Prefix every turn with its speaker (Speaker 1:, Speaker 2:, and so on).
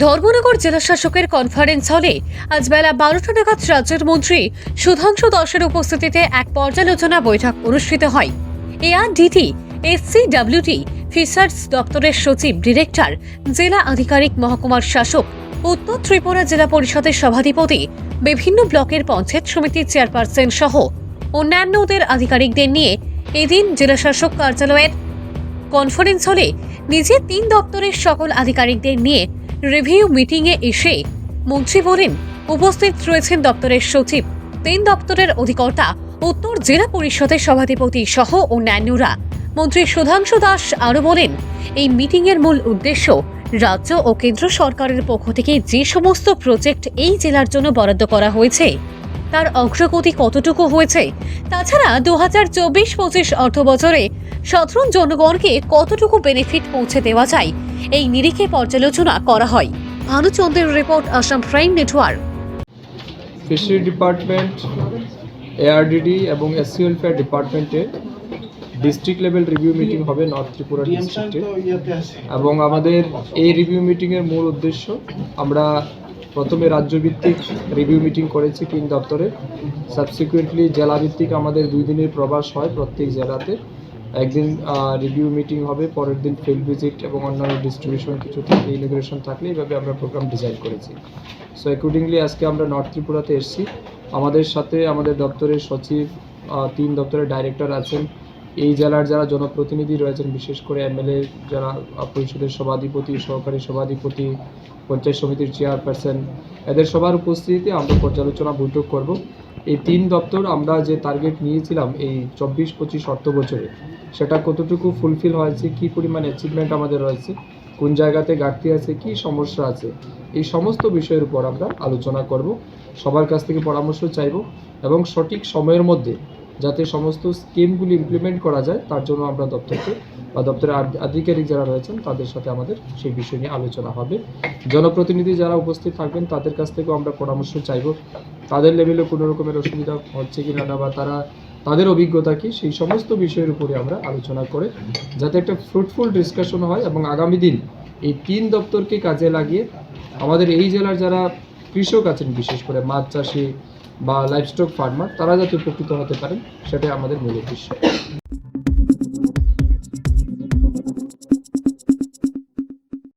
Speaker 1: ধর্মনগর জেলা শাসকের কনফারেন্স হলে আজ বেলা বারোটা নাগাদ রাজ্যের মন্ত্রী সুধাংশু দাসের উপস্থিতিতে এক পর্যালোচনা বৈঠক অনুষ্ঠিত হয়। এআরডিটি এসসিডব্লিউটি ফিশার্স দপ্তরের সচিব, ডিরেক্টর, জেলা আধিকারিক, মহকুমার শাসক, উত্তর ত্রিপুরা জেলা পরিষদের সভাধিপতি, বিভিন্ন ব্লকের পঞ্চায়েত সমিতির চেয়ারপারসন সহ অন্যান্যদের আধিকারিকদের নিয়ে এদিন জেলাশাসক কার্যালয়ের কনফারেন্স হলে নিজে তিন দপ্তরের সকল আধিকারিকদের নিয়ে রিভিউ মিটিংয়ে এসে মন্ত্রী বলেন, উপস্থিত রয়েছেন দপ্তরের সচিব। তিন দপ্তরের অধিকর্তা, উত্তর জেলা পরিষদের সভাধিপতি সহ অন্যান্যরা। মন্ত্রী সুধাংশু দাস আরও বলেন, এই মিটিংয়ের মূল উদ্দেশ্য রাজ্য ও কেন্দ্র সরকারের পক্ষ থেকে যে সমস্ত প্রজেক্ট এই জেলার জন্য বরাদ্দ করা হয়েছে, তার অগ্রগতি কতটুকু হয়েছে, তাছাড়া দু হাজার চব্বিশ পঁচিশ অর্থ বছরে সাধারণ জনগণকে কতটুকু বেনিফিট পৌঁছে দেওয়া যায় এই নিরিখে পর্যালোচনা করা হয়। ভানুচন্দ্রের report, Assam prime network.
Speaker 2: Fishery department ARDD এবং এসসি ওয়েলফেয়ার ডিপার্টমেন্টে ডিস্ট্রিক্ট লেভেল রিভিউ মিটিং হবে নর্থ ত্রিপুরা ডিস্ট্রিক্টে এবং আমাদের এই রিভিউ মিটিংয়ের মূল উদ্দেশ্য, আমরা প্রথমে রাজ্যভিত্তিক রিভিউ মিটিং করেছি তিন দপ্তরে। সাবসিকুয়েন্টলি জেলাভিত্তিক আমাদের দুই দিনের প্রবাস হয় প্রত্যেক জেলাতে। একদিন রিভিউ মিটিং হবে, পরের দিন ফিল্ড ভিজিট এবং অন্যান্য ডিস্ট্রিবিউশন কিছু থাকলে ইনোগ্রেশন থাকলে এইভাবে আমরা প্রোগ্রাম ডিজাইন করেছি। সো অ্যাকর্ডিংলি আজকে আমরা নর্থ ত্রিপুরাতে এসেছি। আমাদের সাথে আমাদের দপ্তরের সচিব তিন দপ্তরের ডাইরেক্টর আছেন। এই জেলার যারা জনপ্রতিনিধি রয়েছেন, বিশেষ করে এমএলএ যারা পরিষদের সভাধিপতি, সহকারী সভাধিপতি, পঞ্চায়েত সমিতির চেয়ারপারসন এদের সবার উপস্থিতিতে আমরা পর্যালোচনা বৈঠক করব। এই তিন দপ্তর আমরা যে টার্গেট নিয়েছিলাম এই চব্বিশ পঁচিশ অর্থ বছরে সেটা কতটুকু ফুলফিল হয়েছে, কি পরিমাণ অ্যাচিভমেন্ট আমাদের রয়েছে, কোন জায়গাতে ঘাটতি আছে, কি সমস্যা আছে, এই সমস্ত বিষয়ের উপর আমরা আলোচনা করব। সবার কাছ থেকে পরামর্শ চাইব এবং সঠিক সময়ের মধ্যে যাতে সমস্ত স্কিমগুলি ইমপ্লিমেন্ট করা যায়, তার জন্য আমরা দপ্তরকে বা দপ্তরের আধিকারিক যারা রয়েছেন, তাদের সাথে আমাদের সেই বিষয় নিয়ে আলোচনা হবে। জনপ্রতিনিধি যারা উপস্থিত থাকবেন, তাদের কাছ থেকেও আমরা পরামর্শ চাইব। তাদের লেভেলে কোনো রকমের অসুবিধা হচ্ছে কি না, বা তারা, তাদের অভিজ্ঞতা কি, সেই সমস্ত বিষয়ের উপরে আমরা আলোচনা করে, যাতে একটা ফ্রুটফুল ডিসকাশন হয় এবং আগামী দিন এই তিন দপ্তরকে কাজে লাগিয়ে আমাদের এই জেলার যারা কৃষক আছেন, বিশেষ করে মাছ চাষি বা লাইভস্টক ফার্মার তারা যাতে উপকৃত হতে পারেন, সেটাই আমাদের মূল উদ্দেশ্য।